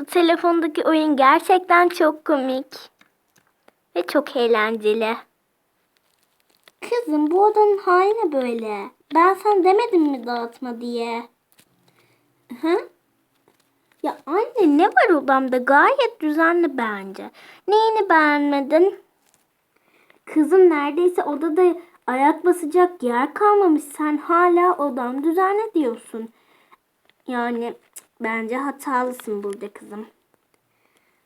bu telefondaki oyun gerçekten çok komik. Ve çok eğlenceli. Kızım bu odanın hali ne böyle? Ben sana demedim mi dağıtma diye? Hı? Ya anne ne var odamda? Gayet düzenli bence. Neyini beğenmedin? Kızım neredeyse odada ayak basacak yer kalmamış. Sen hala odam düzenli diyorsun. Yani bence hatalısın burada kızım.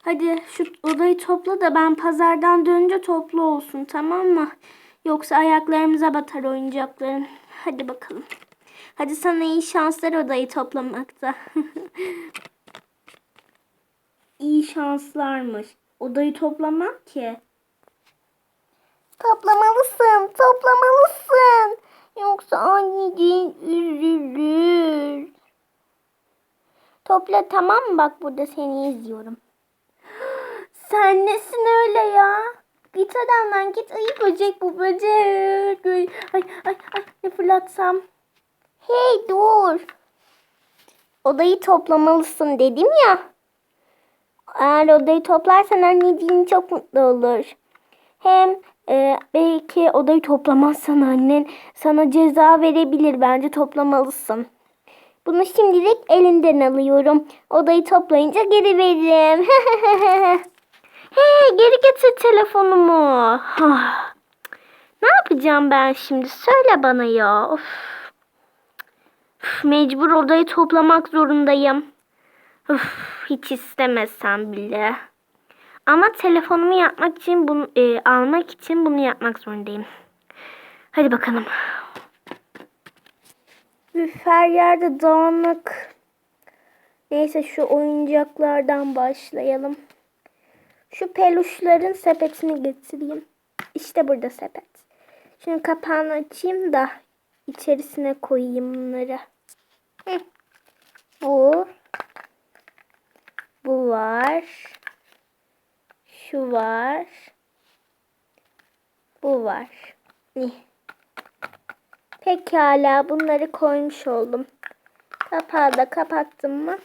Hadi şu odayı topla da ben pazardan dönünce toplu olsun tamam mı? Yoksa ayaklarımıza batar oyuncakların. Hadi bakalım. Hadi sana iyi şanslar odayı toplamakta. iyi şanslarmış. Odayı toplamak ki. Toplamalısın, toplamalısın. Yoksa anneciğin Topla tamam mı? Bak burada seni izliyorum. Sen nesin öyle ya? Git adamdan git ayı böcek bu böcek. Ay ay ay, ay ne fırlatsam. Hey dur. Odayı toplamalısın dedim ya. Eğer odayı toplarsan anneciğin çok mutlu olur. Hem e, belki odayı toplamazsan annen sana ceza verebilir. Bence toplamalısın. Bunu şimdilik elinden alıyorum. Odayı toplayınca geri veririm. Hey geri getir telefonumu. Ne yapacağım ben şimdi? Söyle bana ya. Of. Üf, mecbur odayı toplamak zorundayım. Üf, hiç istemesem bile. Ama telefonumu yapmak için bunu e, almak için bunu yapmak zorundayım. Hadi bakalım. Her yerde dağınık. Neyse şu oyuncaklardan başlayalım. Şu peluşların sepetini getireyim. İşte burada sepet. Şimdi kapağını açayım da içerisine koyayım bunları. Hı. Bu. Bu var. Şu var. Bu var. İh. Pekala bunları koymuş oldum. Kapağı da kapattım mı?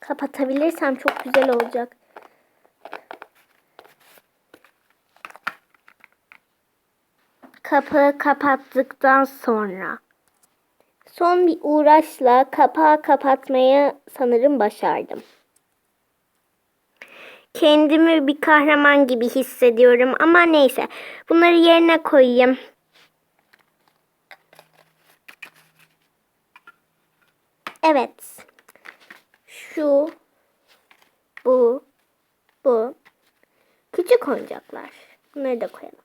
Kapatabilirsem çok güzel olacak. Kapağı kapattıktan sonra son bir uğraşla kapağı kapatmayı sanırım başardım. Kendimi bir kahraman gibi hissediyorum ama neyse. Bunları yerine koyayım. Evet. Şu, bu, bu. Küçük oyuncaklar. Bunları da koyalım.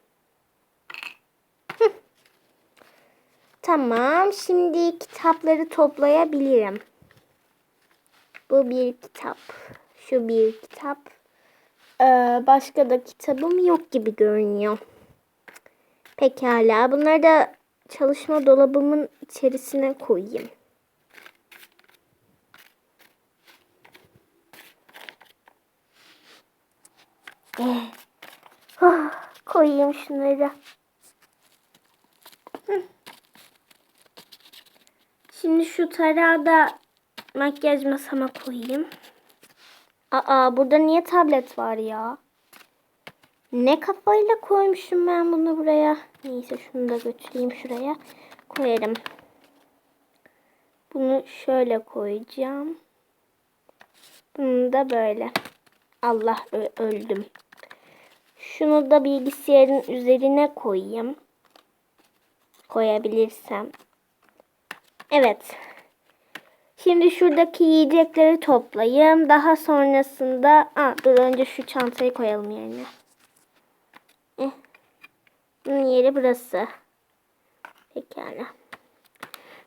Tamam. Şimdi kitapları toplayabilirim. Bu bir kitap. Şu bir kitap. Ee, başka da kitabım yok gibi görünüyor. Pekala. Bunları da çalışma dolabımın içerisine koyayım. Eh. Oh, koyayım şunları. Şimdi şu tarağı da makyaj masama koyayım. Aa burada niye tablet var ya? Ne kafayla koymuşum ben bunu buraya. Neyse şunu da götüreyim şuraya. Koyarım. Bunu şöyle koyacağım. Bunu da böyle. Allah öldüm. Şunu da bilgisayarın üzerine koyayım. Koyabilirsem. Evet. Şimdi şuradaki yiyecekleri toplayayım. Daha sonrasında... Aa, dur önce şu çantayı koyalım yerine. Eh. Bunun yeri burası. Pekala.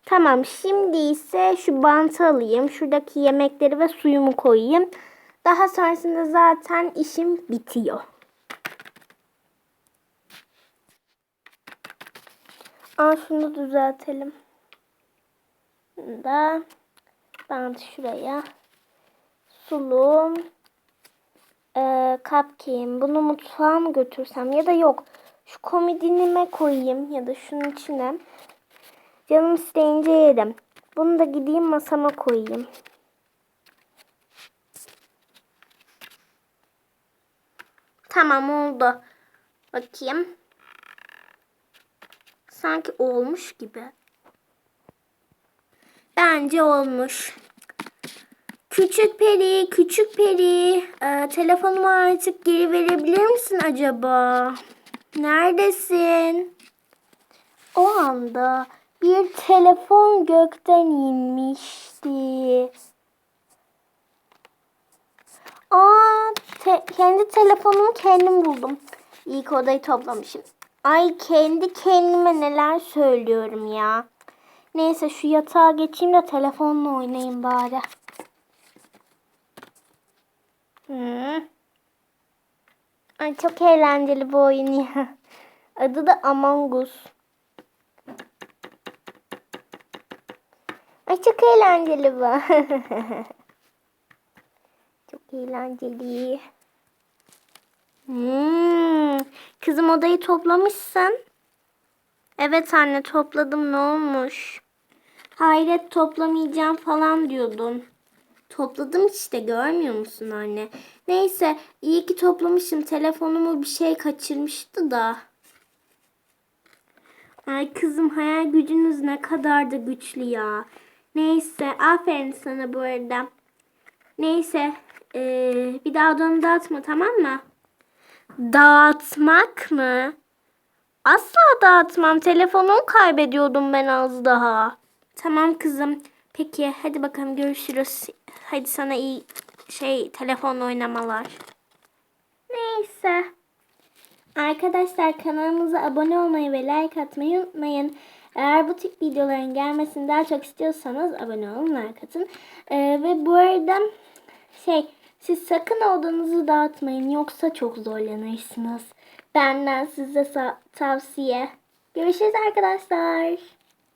Tamam şimdi ise şu bantı alayım. Şuradaki yemekleri ve suyumu koyayım. Daha sonrasında zaten işim bitiyor. Aa şunu düzeltelim. Da bant şuraya. Sulum. Ee, cupcake'im. Bunu mutfağa mı götürsem ya da yok. Şu komodinime koyayım ya da şunun içine. Canım isteyince yerim. Bunu da gideyim masama koyayım. Tamam oldu. Bakayım. Sanki olmuş gibi. Bence olmuş. Küçük peri, küçük peri. Ee, telefonumu artık geri verebilir misin acaba? Neredesin? O anda bir telefon gökten inmişti. Aa, te- kendi telefonumu kendim buldum. İlk odayı toplamışım. Ay kendi kendime neler söylüyorum ya. Neyse şu yatağa geçeyim de telefonla oynayayım bari. Hı. Ay çok eğlenceli bu oyun ya. Adı da Among Us. Ay çok eğlenceli bu. çok eğlenceli. Hmm, kızım odayı toplamışsın. Evet anne topladım ne olmuş? Hayret toplamayacağım falan diyordun. Topladım işte görmüyor musun anne? Neyse iyi ki toplamışım. Telefonumu bir şey kaçırmıştı da. Ay kızım hayal gücünüz ne kadar da güçlü ya. Neyse aferin sana bu arada. Neyse eee, bir daha odamı dağıtma tamam mı? Dağıtmak mı? Asla dağıtmam. Telefonumu kaybediyordum ben az daha. Tamam kızım. Peki hadi bakalım görüşürüz. Hadi sana iyi şey telefonla oynamalar. Neyse. Arkadaşlar kanalımıza abone olmayı ve like atmayı unutmayın. Eğer bu tip videoların gelmesini daha çok istiyorsanız abone olun, like atın. Ee, ve bu arada şey siz sakın odanızı dağıtmayın yoksa çok zorlanırsınız. Benden size tavsiye. Görüşürüz arkadaşlar.